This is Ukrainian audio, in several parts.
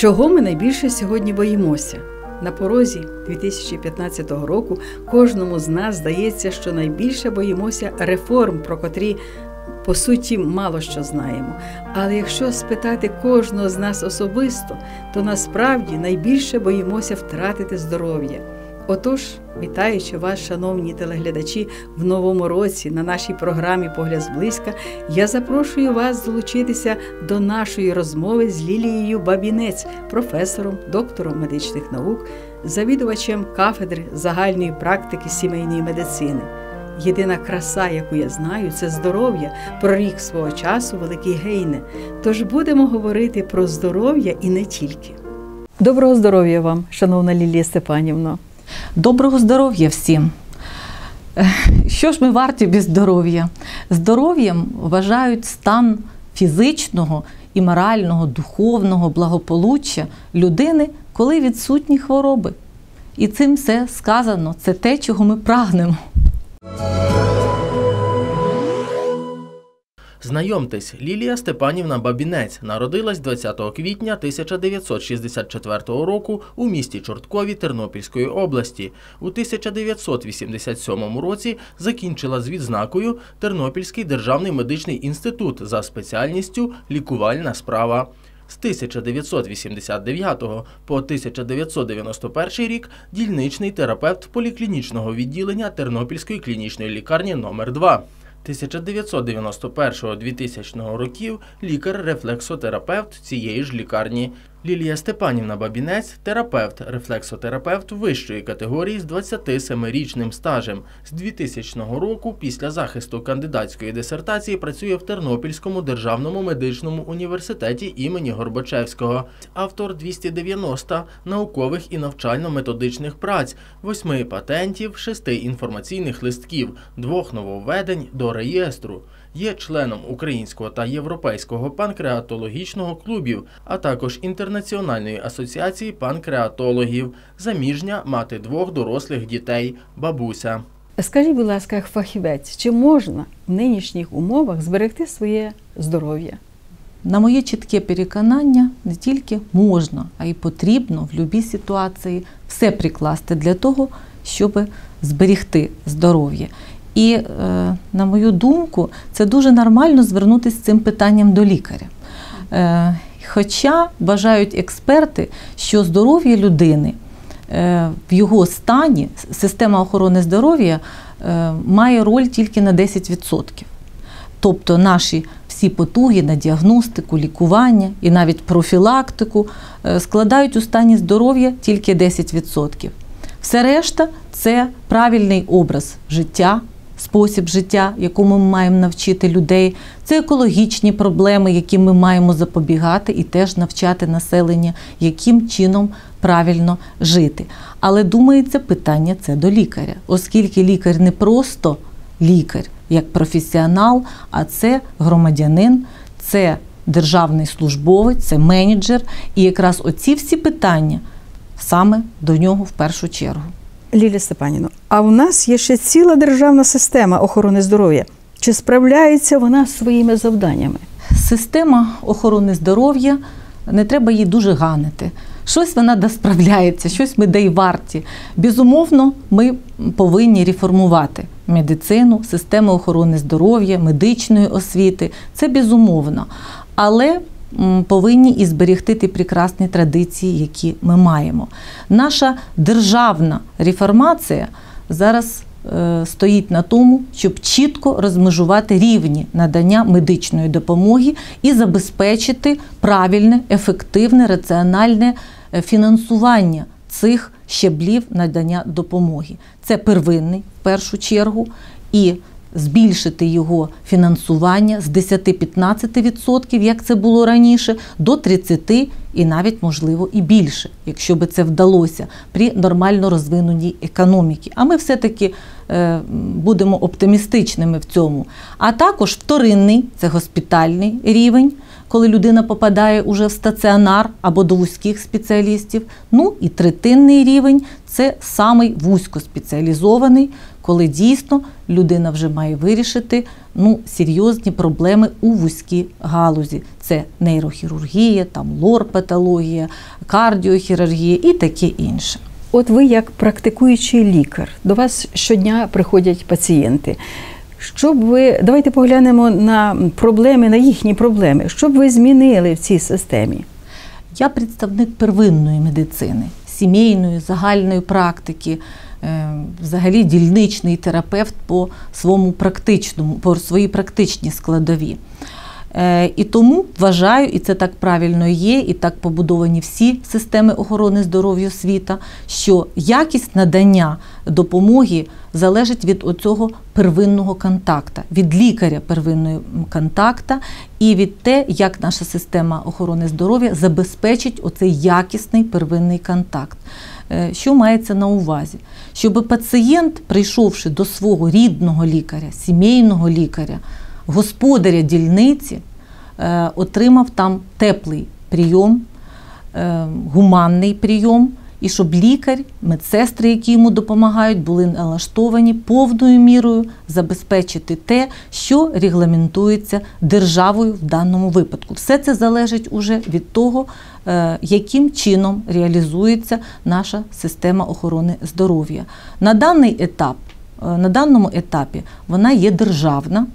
Чого ми найбільше сьогодні боїмося? На порозі 2015 року кожному з нас здається, що найбільше боїмося реформ, про котрі по суті мало що знаємо. Але якщо спитати кожного з нас особисто, то насправді найбільше боїмося втратити здоров'я. Отож, вітаючи вас, шановні телеглядачі, в новому році на нашій програмі Погляд зблизька, я запрошую вас долучитися до нашої розмови з Лілією Бабінець, професором, доктором медичних наук, завідувачем кафедри загальної практики сімейної медицини. Єдина краса, яку я знаю, це здоров'я, прорік свого часу Великий Гейне. Тож будемо говорити про здоров'я і не тільки. Доброго здоров'я вам, шановна Лілія Степанівна. Доброго здоров'я всім. Що ж ми варті без здоров'я? Здоров'ям вважають стан фізичного і морального, духовного благополуччя людини, коли відсутні хвороби. І цим все сказано. Це те, чого ми прагнемо. Знайомтесь, Лілія Степанівна Бабінець народилась 20 квітня 1964 року у місті Чорткові Тернопільської області. У 1987 році закінчила з відзнакою Тернопільський державний медичний інститут за спеціальністю лікувальна справа. З 1989 по 1991 рік дільничний терапевт поліклінічного відділення Тернопільської клінічної лікарні номер 2 1991-2000 років лікар-рефлексотерапевт цієї ж лікарні. Лілія Степанівна Бабінець терапевт, рефлексотерапевт вищої категорії з 27-річним стажем. З 2000 року, після захисту кандидатської дисертації, працює в Тернопільському державному медичному університеті імені Горбачевського. Автор 290 наукових і навчально-методичних праць, восьми патентів, шести інформаційних листків, двох нововведень до реєстру. Є членом Українського та Європейського панкреатологічного клубів, а також Інтернаціональної асоціації панкреатологів, заміжня мати двох дорослих дітей, бабуся. Скажіть, будь ласка, як фахівець, чи можна в нинішніх умовах зберегти своє здоров'я? На моє чітке переконання, не тільки можна, а й потрібно в будь-якій ситуації все прикласти для того, щоб зберегти здоров'я. І, е, на мою думку, це дуже нормально звернутися з цим питанням до лікаря. Е, хоча вважають експерти, що здоров'я людини е, в його стані, система охорони здоров'я має роль тільки на 10%. Тобто наші всі потуги на діагностику, лікування і навіть профілактику складають у стані здоров'я тільки 10%. Все решта це правильний образ життя, спосіб життя, якому ми маємо навчити людей. Це екологічні проблеми, які ми маємо запобігати, і теж навчати населення, яким чином правильно жити. Але думається, питання це до лікаря, оскільки лікар не просто лікар як професіонал, а це громадянин, це державний службовець, це менеджер. І якраз оці всі питання саме до нього в першу чергу. Лілія Степанівна, а у нас є ще ціла державна система охорони здоров'я. Чи справляється вона своїми завданнями? Система охорони здоров'я не треба її дуже ганити. Щось вона да справляється, щось ми де й варті. Безумовно, ми повинні реформувати медицину, систему охорони здоров'я, медичної освіти. Це безумовно. Але повинні і зберегти ті прекрасні традиції, які ми маємо. Наша державна реформація зараз е, стоїть на тому, щоб чітко розмежувати рівні надання медичної допомоги і забезпечити правильне, ефективне, раціональне е, фінансування цих щеблів надання допомоги. Це первинний в першу чергу. і збільшити його фінансування з 10-15%, як це було раніше, до 30% і навіть, можливо, і більше, якщо би це вдалося при нормально розвиненій економіці. А ми все-таки е, будемо оптимістичними в цьому. А також вторинний це госпітальний рівень. Коли людина попадає уже в стаціонар або до вузьких спеціалістів. Ну і третинний рівень це самий вузькоспеціалізований, коли дійсно людина вже має вирішити ну, серйозні проблеми у вузькій галузі. Це нейрохірургія, там лор-патологія, кардіохірургія і таке інше. От ви, як практикуючий лікар, до вас щодня приходять пацієнти. Щоб ви давайте поглянемо на проблеми, на їхні проблеми. Що б ви змінили в цій системі? Я представник первинної медицини, сімейної, загальної практики, взагалі дільничний терапевт по своєму практичному, по своїй практичній складові. Е, І тому вважаю, і це так правильно є, і так побудовані всі системи охорони здоров'я світа, що якість надання допомоги залежить від оцього первинного контакта, від лікаря первинного контакта і від те, як наша система охорони здоров'я забезпечить оцей якісний первинний контакт. Е, Що мається на увазі? Щоб пацієнт, прийшовши до свого рідного лікаря, сімейного лікаря, господаря дільниці, е, отримав там теплий прийом, е, гуманний прийом, і щоб лікар, медсестри, які йому допомагають, були налаштовані повною мірою забезпечити те, що регламентується державою в даному випадку. Все це залежить уже від того, е, яким чином реалізується наша система охорони здоров'я. На даний етап, е, на даному етапі вона є державна.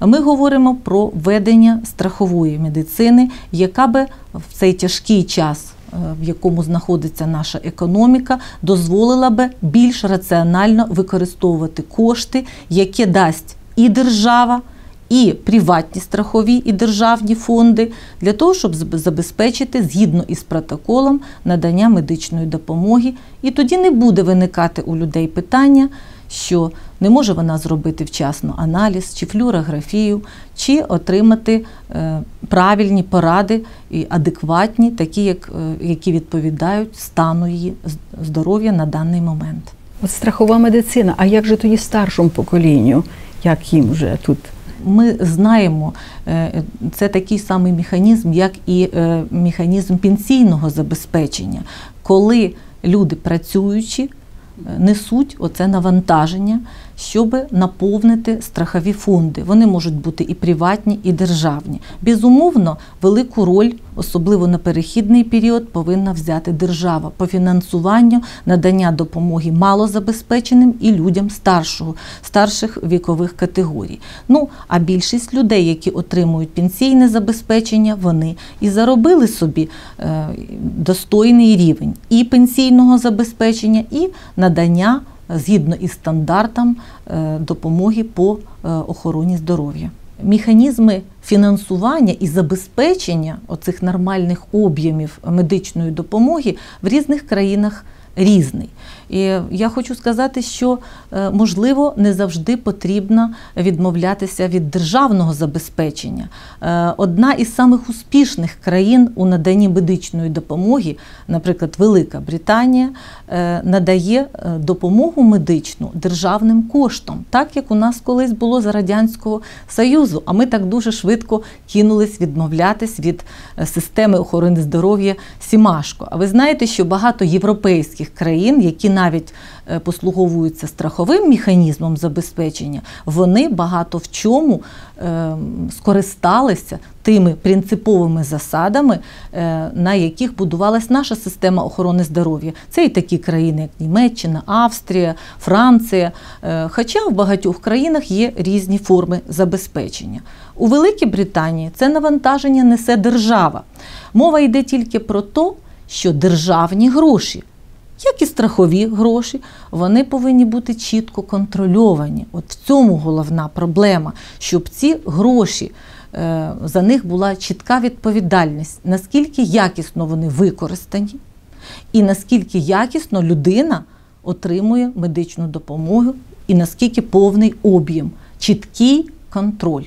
Ми говоримо про введення страхової медицини, яка би в цей тяжкий час, в якому знаходиться наша економіка, дозволила би більш раціонально використовувати кошти, які дасть і держава. І приватні страхові і державні фонди для того, щоб забезпечити згідно із протоколом надання медичної допомоги. І тоді не буде виникати у людей питання, що не може вона зробити вчасно аналіз чи флюорографію, чи отримати е, правильні поради і адекватні, такі, як, е, які відповідають стану її здоров'я на даний момент. От страхова медицина, а як же тоді старшому поколінню? Як їм вже тут? Ми знаємо, е, це такий самий механізм, як і механізм пенсійного забезпечення, коли люди працюючи несуть оце навантаження, щоб наповнити страхові фонди. Вони можуть бути і приватні, і державні. Безумовно, велику роль, особливо на перехідний період, повинна взяти держава по фінансуванню надання допомоги малозабезпеченим і людям старшого, старших вікових категорій. Ну а більшість людей, які отримують пенсійне забезпечення, вони і заробили собі е, достойний рівень і пенсійного забезпечення, і надання згідно із стандартом е, допомоги по е, охороні здоров'я. Механізми фінансування і забезпечення оцих нормальних об'ємів медичної допомоги в різних країнах різний. І я хочу сказати, що е, можливо не завжди потрібно відмовлятися від державного забезпечення. Е, Одна із самих успішних країн у наданні медичної допомоги, наприклад, Велика Британія, е, надає допомогу медичну державним коштом, так як у нас колись було за радянського союзу. А ми так дуже швидко кинулись відмовлятись від системи охорони здоров'я Сімашко. А ви знаєте, що багато європейських країн, які навіть е, послуговуються страховим механізмом забезпечення, вони багато в чому е, скористалися тими принциповими засадами, е, на яких будувалась наша система охорони здоров'я. Це і такі країни, як Німеччина, Австрія, Франція. Е, Хоча в багатьох країнах є різні форми забезпечення. У Великій Британії це навантаження несе держава. Мова йде тільки про те, що державні гроші як і страхові гроші, вони повинні бути чітко контрольовані. От в цьому головна проблема, щоб ці гроші е, за них була чітка відповідальність, наскільки якісно вони використані, і наскільки якісно людина отримує медичну допомогу, і наскільки повний об'єм, чіткий контроль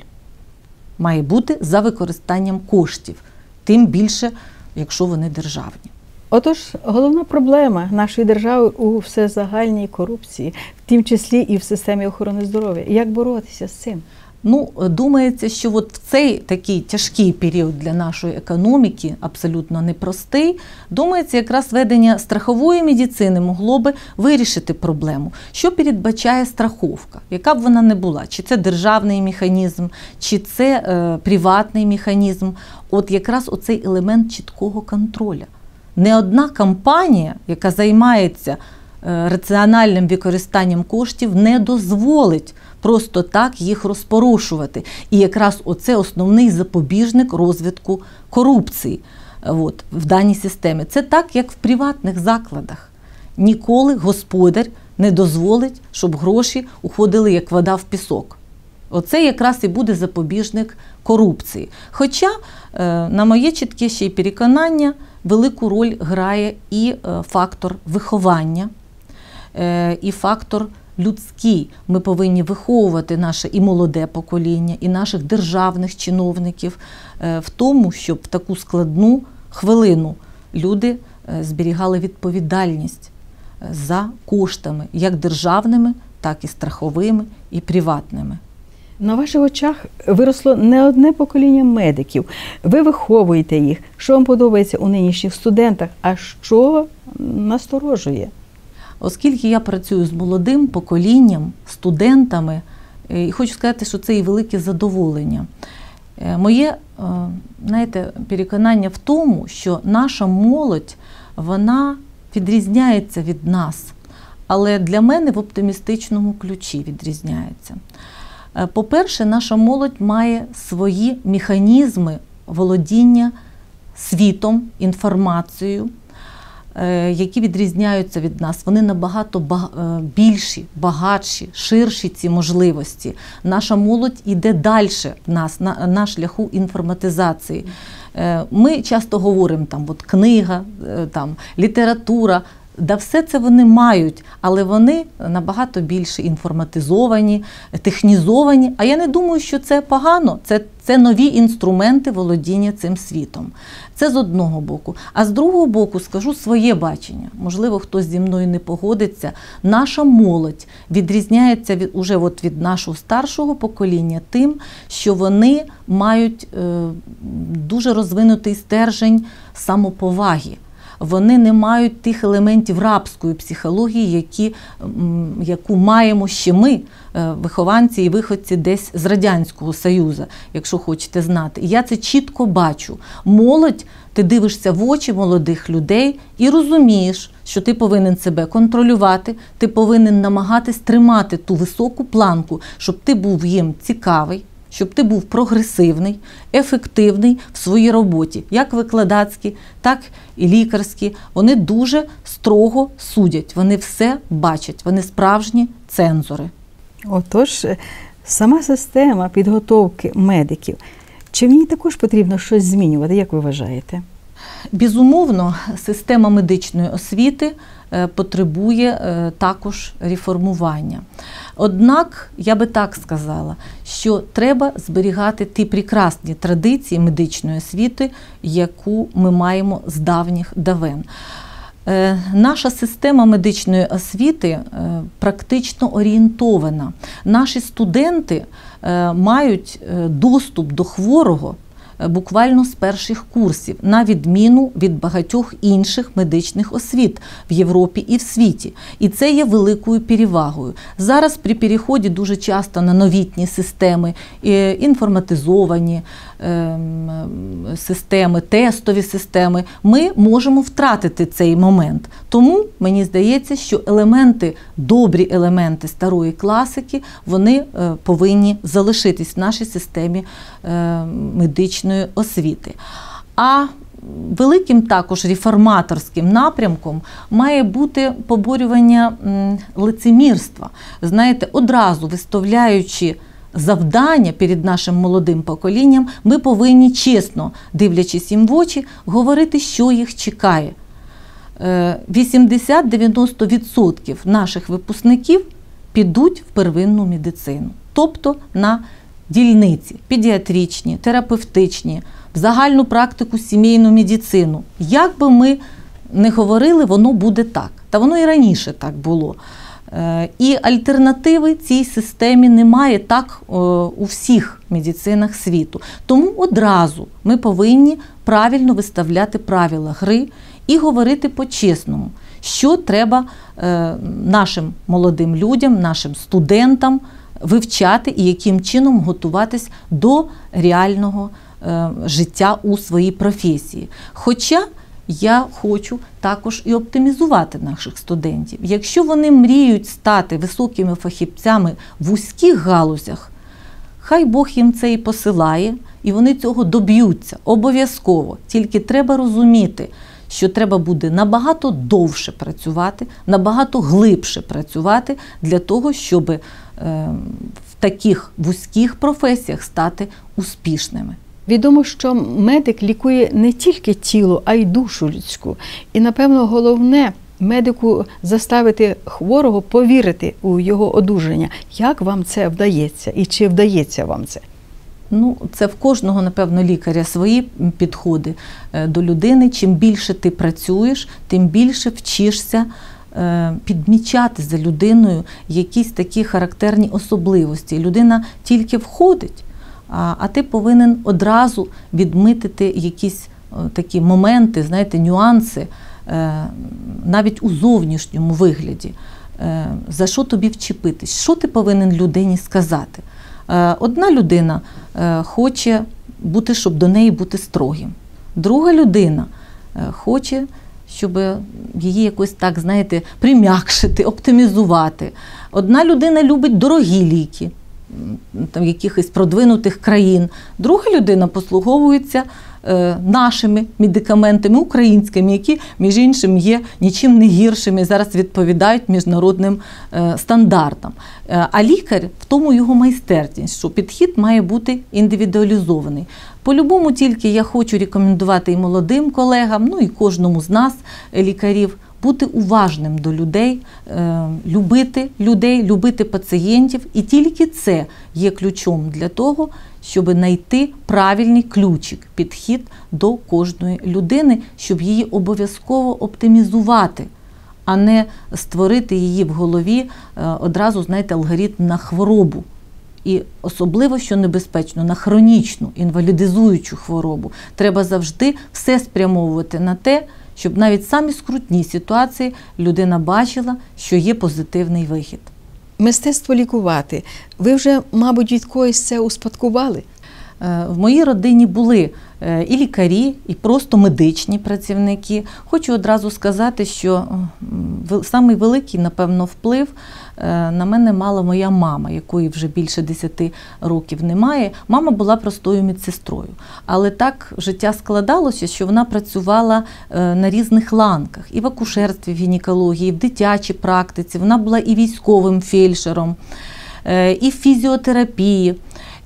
має бути за використанням коштів, тим більше, якщо вони державні. Отож, головна проблема нашої держави у всезагальній корупції, в тім числі і в системі охорони здоров'я. Як боротися з цим? Ну, думається, що от в цей такий тяжкий період для нашої економіки, абсолютно непростий, думається, якраз ведення страхової медицини могло би вирішити проблему. Що передбачає страховка, яка б вона не була, чи це державний механізм, чи це е, приватний механізм. От якраз оцей елемент чіткого контроля. Не одна компанія, яка займається е, раціональним використанням коштів, не дозволить просто так їх розпорушувати. І якраз оце основний запобіжник розвитку корупції е, от, в даній системі. Це так, як в приватних закладах. Ніколи господар не дозволить, щоб гроші уходили як вода в пісок. Оце якраз і буде запобіжник корупції. Хоча, е, на моє чітке ще й переконання, велику роль грає і е, фактор виховання, і фактор людський. Ми повинні виховувати наше і молоде покоління, і наших державних чиновників е, в тому, щоб в таку складну хвилину люди е, зберігали відповідальність е, за коштами, як державними, так і страховими і приватними. На ваших очах виросло не одне покоління медиків. Ви виховуєте їх. Що вам подобається у нинішніх студентах, а що насторожує? Оскільки я працюю з молодим поколінням, студентами, е, і хочу сказати, що це і велике задоволення. Е, моє е, знаєте, переконання в тому, що наша молодь вона відрізняється від нас, але для мене в оптимістичному ключі відрізняється. По-перше, наша молодь має свої механізми володіння світом, інформацією. Е, які відрізняються від нас. Вони набагато е, більші, багатші, ширші ці можливості. Наша молодь іде далі нас на, на шляху інформатизації. Е, ми часто говоримо там, от книга, там література. Да, все це вони мають, але вони набагато більше інформатизовані, технізовані. А я не думаю, що це погано. Це це нові інструменти володіння цим світом. Це з одного боку. А з другого боку, скажу своє бачення. Можливо, хтось зі мною не погодиться. Наша молодь відрізняється від уже от від нашого старшого покоління тим, що вони мають е, дуже розвинутий стержень самоповаги вони не мають тих елементів рабської психології, які, яку маємо ще ми, е, вихованці і виходці десь з Радянського Союзу, якщо хочете знати. І я це чітко бачу. Молодь, ти дивишся в очі молодих людей і розумієш, що ти повинен себе контролювати, ти повинен намагатись тримати ту високу планку, щоб ти був їм цікавий щоб ти був прогресивний, ефективний в своїй роботі, як викладацькі, так і лікарські. Вони дуже строго судять, вони все бачать, вони справжні цензори. Отож, е, сама система підготовки медиків. Чи в ній також потрібно щось змінювати, як ви вважаєте? Безумовно, система медичної освіти потребує е, також реформування. Однак я би так сказала, що треба зберігати ті прекрасні традиції медичної освіти, яку ми маємо з давніх давен. Е, наша система медичної освіти практично орієнтована. Наші студенти мають доступ до хворого Е, буквально з перших курсів, на відміну від багатьох інших медичних освіт в Європі і в світі. І це є великою перевагою. Зараз при переході дуже часто на новітні системи, е, інформатизовані ем, системи, тестові системи, ми можемо втратити цей момент. Тому мені здається, що елементи, добрі елементи старої класики, вони е, повинні залишитись в нашій системі медичної медичної освіти. А великим також реформаторським напрямком має бути поборювання лицемірства. Знаєте, одразу виставляючи. Завдання перед нашим молодим поколінням, ми повинні чесно, дивлячись їм в очі, говорити, що їх чекає. 80-90% е, наших випускників підуть в первинну медицину, тобто на дільниці, педіатричні, терапевтичні, в загальну практику сімейну медицину. Як би ми не говорили, воно буде так. Та воно і раніше так було. Е, І альтернативи цій системі немає так е, у всіх медицинах світу. Тому одразу ми повинні правильно виставляти правила гри і говорити по-чесному, що треба е, нашим молодим людям, нашим студентам вивчати і яким чином готуватись до реального е, життя у своїй професії. Хоча я хочу також і оптимізувати наших студентів. Якщо вони мріють стати високими фахівцями в вузьких галузях, хай Бог їм це і посилає, і вони цього доб'ються обов'язково. Тільки треба розуміти, що треба буде набагато довше працювати, набагато глибше працювати для того, щоб е, в таких вузьких професіях стати успішними. Відомо, що медик лікує не тільки тіло, а й душу людську. І, напевно, головне медику заставити хворого повірити у його одужання. Як вам це вдається і чи вдається вам це? Ну, це в кожного, напевно, лікаря свої підходи е, до людини. Чим більше ти працюєш, тим більше вчишся підмічати за людиною якісь такі характерні особливості. Людина тільки входить, а, ти повинен одразу відмитити якісь е, такі моменти, знаєте, нюанси, е, навіть у зовнішньому вигляді. Е, За що тобі вчепитись? Що ти повинен людині сказати? Е, Одна людина е, хоче бути, щоб до неї бути строгим. Друга людина е, хоче, щоб її якось так, знаєте, прим'якшити, оптимізувати. Одна людина любить дорогі ліки там, якихось продвинутих країн. Друга людина послуговується е, нашими медикаментами, українськими, які, між іншим, є нічим не гіршими, зараз відповідають міжнародним е, стандартам. Е, а лікар в тому його майстерність, що підхід має бути індивідуалізований. По-любому, тільки я хочу рекомендувати і молодим колегам, ну і кожному з нас, е, лікарів, бути уважним до людей, е, любити людей, любити пацієнтів, і тільки це є ключом для того, щоб знайти правильний ключик, підхід до кожної людини, щоб її обов'язково оптимізувати, а не створити її в голові е, одразу, знаєте, алгоритм на хворобу. І особливо, що небезпечно, на хронічну інвалідизуючу хворобу. Треба завжди все спрямовувати на те, щоб навіть самі скрутні ситуації людина бачила, що є позитивний вихід. Мистецтво лікувати. Ви вже, мабуть, від когось це успадкували? Е, В моїй родині були е, і лікарі, і просто медичні працівники. Хочу одразу сказати, що вел- самий великий, напевно, вплив е, на мене мала моя мама, якої вже більше 10 років немає. Мама була простою медсестрою. Але так життя складалося, що вона працювала е, на різних ланках і в акушерстві, в гінекології, і в дитячій практиці. Вона була і військовим фельдшером, е, і в фізіотерапії.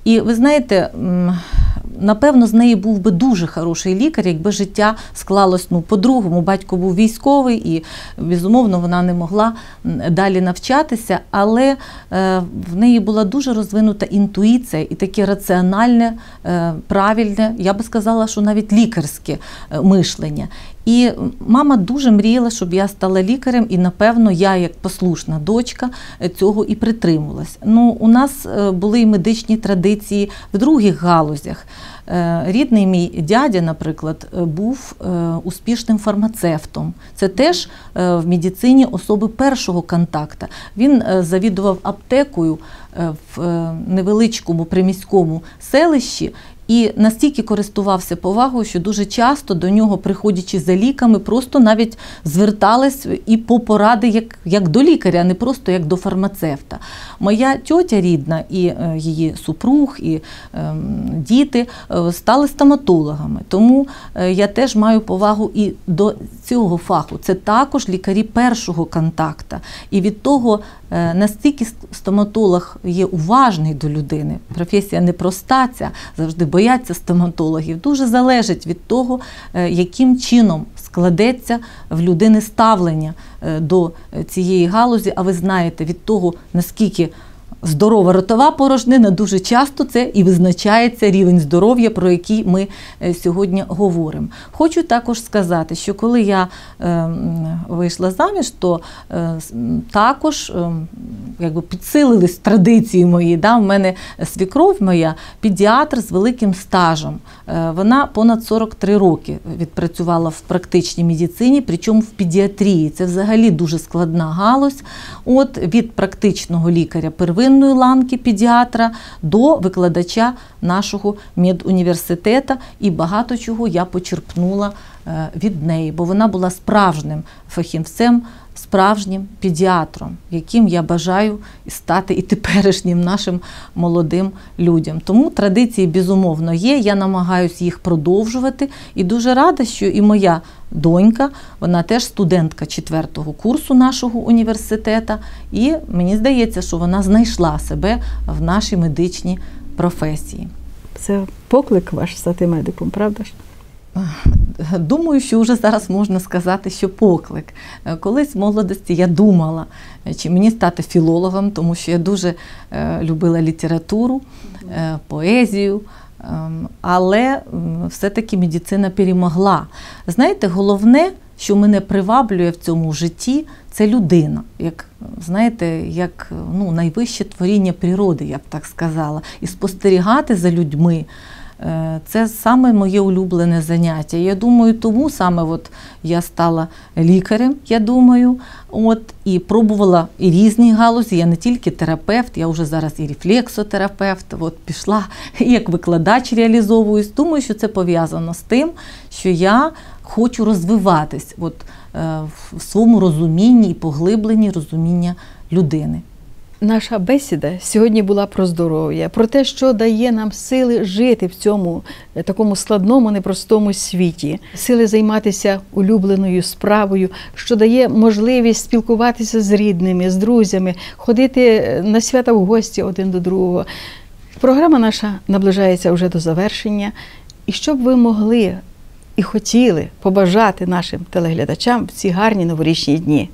І ви знаєте, напевно, з неї був би дуже хороший лікар, якби життя склалось ну, по-другому. Батько був військовий, і безумовно вона не могла далі навчатися, але е, в неї була дуже розвинута інтуїція і таке раціональне, е, правильне, я би сказала, що навіть лікарське е, мишлення. І мама дуже мріяла, щоб я стала лікарем, і напевно я, як послушна дочка, цього і притримувалась. Ну, у нас були і медичні традиції в других галузях. Е, Рідний мій дядя, наприклад, е, був е, успішним фармацевтом. Це теж в медицині особи першого контакту. Він завідував аптекою в невеличкому приміському селищі. І настільки користувався повагою, що дуже часто до нього, приходячи за ліками, просто навіть звертались і по поради як, як до лікаря, а не просто як до фармацевта. Моя тьотя рідна і е, її супруг, і е, діти стали стоматологами. Тому е, я теж маю повагу і до цього фаху. Це також лікарі першого контакту. І від того, настільки стоматолог є уважний до людини, професія непроста, ця завжди бояться стоматологів, дуже залежить від того, е, яким чином складеться в людини ставлення е, до е, цієї галузі. А ви знаєте, від того, наскільки здорова ротова порожнина, дуже часто це і визначається рівень здоров'я, про який ми е, сьогодні говоримо. Хочу також сказати, що коли я е, вийшла заміж, то е, також е, якби підсилились традиції мої. Да? У мене свікров моя педіатр з великим стажем. Е, Вона понад 43 роки відпрацювала в практичній медицині, причому в педіатрії. Це взагалі дуже складна галузь. От від практичного лікаря первинної ланки педіатра до викладача нашого медуніверситету. І багато чого я почерпнула е, від неї, бо вона була справжнім фахівцем, справжнім педіатром, яким я бажаю стати і теперішнім нашим молодим людям. Тому традиції безумовно є. Я намагаюся їх продовжувати. І дуже рада, що і моя донька, вона теж студентка четвертого курсу нашого університету. І мені здається, що вона знайшла себе в нашій медичній професії. Це поклик ваш стати медиком, правда ж? Думаю, що вже зараз можна сказати, що поклик. Е, Колись в молодості я думала, е, чи мені стати філологом, тому що я дуже е, любила літературу, поезію. Ем, Але все-таки медицина перемогла. Знаєте, головне, що мене приваблює в цьому житті, це людина. Як знаєте, як ну, найвище творіння природи, я б так сказала, і спостерігати за людьми. Е, Це саме моє улюблене заняття. Я думаю, тому саме от я стала лікарем, я думаю, от, і пробувала і різні галузі. Я не тільки терапевт, я вже зараз і рефлексотерапевт. От пішла і як викладач реалізовуюсь. Думаю, що це пов'язано з тим, що я хочу розвиватись от, е, в своєму розумінні і поглибленні розуміння людини. Наша бесіда сьогодні була про здоров'я, про те, що дає нам сили жити в цьому е, такому складному, непростому світі, сили займатися улюбленою справою, що дає можливість спілкуватися з рідними, з друзями, ходити е, на свята в гості один до другого. Програма наша наближається вже до завершення. І що б ви могли і хотіли побажати нашим телеглядачам в ці гарні новорічні дні?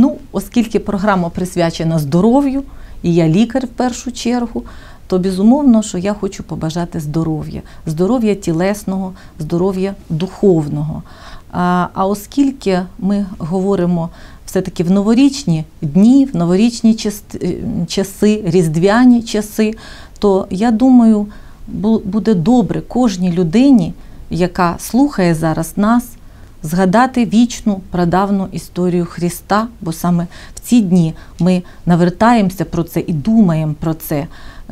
Ну, оскільки програма присвячена здоров'ю, і я лікар в першу чергу, то безумовно, що я хочу побажати здоров'я, здоров'я тілесного, здоров'я духовного. А, а оскільки ми говоримо все-таки в новорічні дні, в новорічні е, часи, різдвяні часи, то я думаю, буде добре кожній людині, яка слухає зараз нас, згадати вічну прадавну історію Христа, бо саме в ці дні ми навертаємося про це і думаємо про це.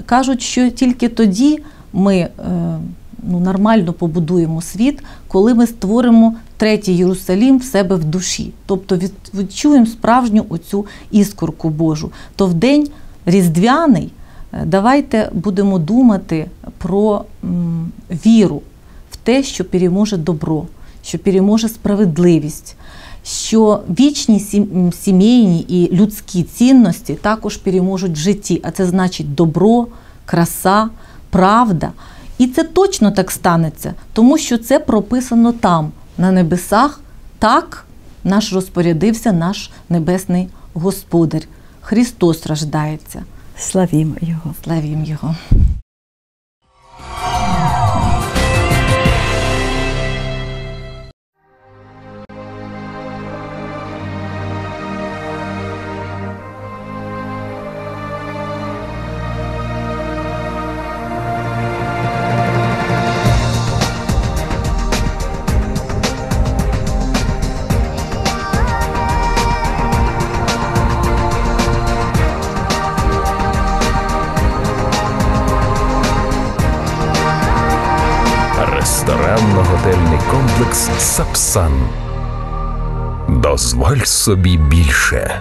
Кажуть, що тільки тоді ми е, ну, нормально побудуємо світ, коли ми створимо третій Єрусалім в себе в душі, тобто відчуємо справжню оцю іскорку Божу. То в день різдвяний е, давайте будемо думати про віру в те, що переможе добро, що переможе справедливість, що вічні сімейні і людські цінності також переможуть в житті, а це значить добро, краса, правда. І це точно так станеться, тому що це прописано там, на небесах. Так наш розпорядився наш небесний Господар. Христос рождається. Славімо Його! Славім Його. Собі більше.